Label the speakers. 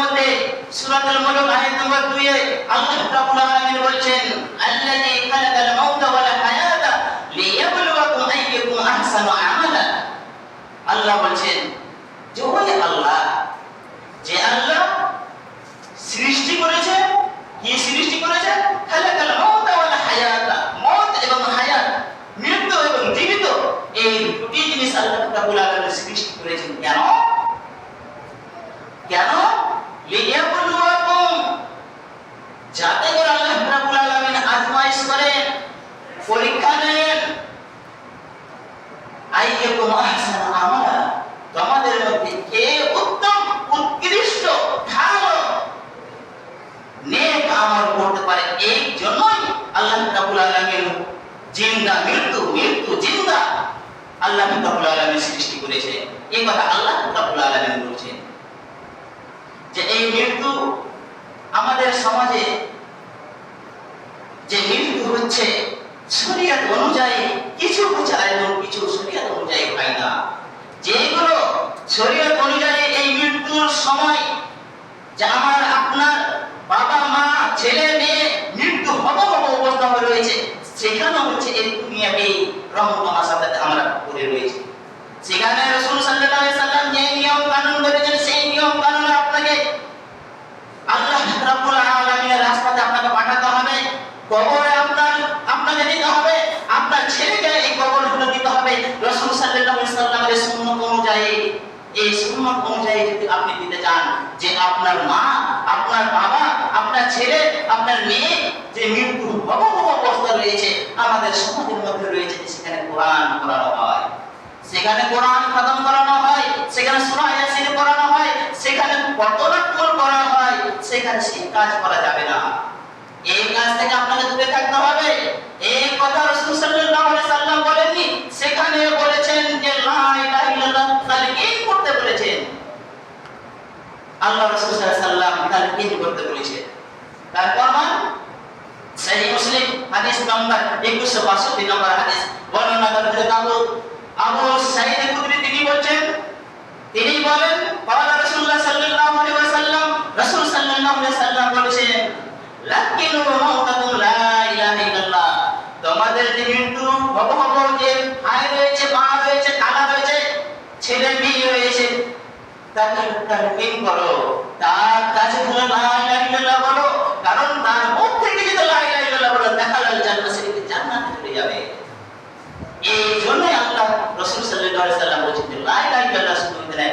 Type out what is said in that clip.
Speaker 1: মধ্যে সূরাতুল মুলক আয়াত নম্বর 2 এ আল্লাহ যে সৃষ্টি মৃত্যু জীবিত, এই দুটি জিনিস আল্লাহ সৃষ্টি করেছেন কেন? কেন? লিয়াবলুয়াকুম যাতে করে আল্লাহ রাব্বুল আলামিন আজমাইশ করেন পরীক্ষা নেন। আইয়াকুম তোমাদের মধ্যে কে উত্তম, উৎকৃষ্ট, ভালো, নেক আমল করতে পারে এই জন্যই আল্লাহ রাব্বুল আলামিন জিন্দা, মৃত্যু মৃত্যু, জিন্দা আল্লাহ রাব্বুল আলামিন সৃষ্টি করেছে। এই কথা আল্লাহ রাব্বুল আলামিন বলছেন। এই মৃত্যু আমাদের সমাজে যে মৃত্যু হচ্ছে, শরীয়ত অনুযায়ী কিছু বোঝায় এবং কিছু শরীয়ত অনুযায়ী হয় না। যেগুলো শরীয়ত অনুযায়ী এই মৃত্যুর সময় যে আমার আপনার বাবা, মা, ছেলে, মেয়ে মৃত্যু হব হব অবস্থা হয়ে রয়েছে সেখানে হচ্ছে এই দুনিয়াকে রং তামাশাতে আমরা করে রয়েছে সেখানে রসুল সাল্লাল্লাহু আলাইহি সাল্লাম যে নিয়ম কানুন করেছেন সেই নিয়ম কানুন আপনাকে আল্লাহ রাব্বুল আলামিনের রাস্তাতে আপনাকে পাঠাতে হবে আপনি দিতে চান, যে আপনার মা, আপনার বাবা, আপনার ছেলে, আপনার মেয়ে যে অবস্থা রয়েছে, আমাদের সমাজের মধ্যে রয়েছে, সেখানে কোরআন পড়ানো হয়। সেখানে কোরআন খতম করানো হয়, সেখানে সূরা পড়ানো হয়, সেখানে পতনাত্মল করা হয়, সেখানে সেই কাজ করা যাবে না। এই কাজ থেকে আপনাকে দূরে থাকতে হবে। এই কথা রাসূল সাল্লাল্লাহু আলাইহি সাল্লাম বলেননি। সেখানে বলেছেন যে, লা ইলাহা ইল্লাল্লাহ তালকিন করতে বলেছেন? আল্লাহ রাসূল সাল্লাল্লাহু আলাইহি সাল্লাম করতে বলেছেন? তার প্রমাণ সহিহ মুসলিম হাদিস নাম্বার 2162 নম্বর হাদিস বর্ণনা করেছেন আবু আবু সাইদ খুদরি তিনি বলছেন, তিনি বলেন পাওয়ালা রাসূলুল্লাহ সাল্লাল্লাহু আলাইহি ওয়াসাল্লাম, রাসূল সাল্লাল্লাহু আলাইহি ওয়াসাল্লাম বলেছেন তোমাদের যে মৃত্যু হব হব যে ভাই রয়েছে, মা রয়েছে, খালা রয়েছে, ছেলে মেয়ে রয়েছে। তাকে তালকিন করো। তার কাছে বলে, লা ইলাহা বলো। কারণ তার মুখ থেকে যদি লা ইলাহা ইল্লাল্লাহ বলো, দেখা গেল জান্নাত সে জান্নাতে চলে যাবে। এই জন্যই আল্লাহ রসুল সাল্লাল্লাহু আলাইহি সাল্লাম বলেছেন লা শুধু এখানে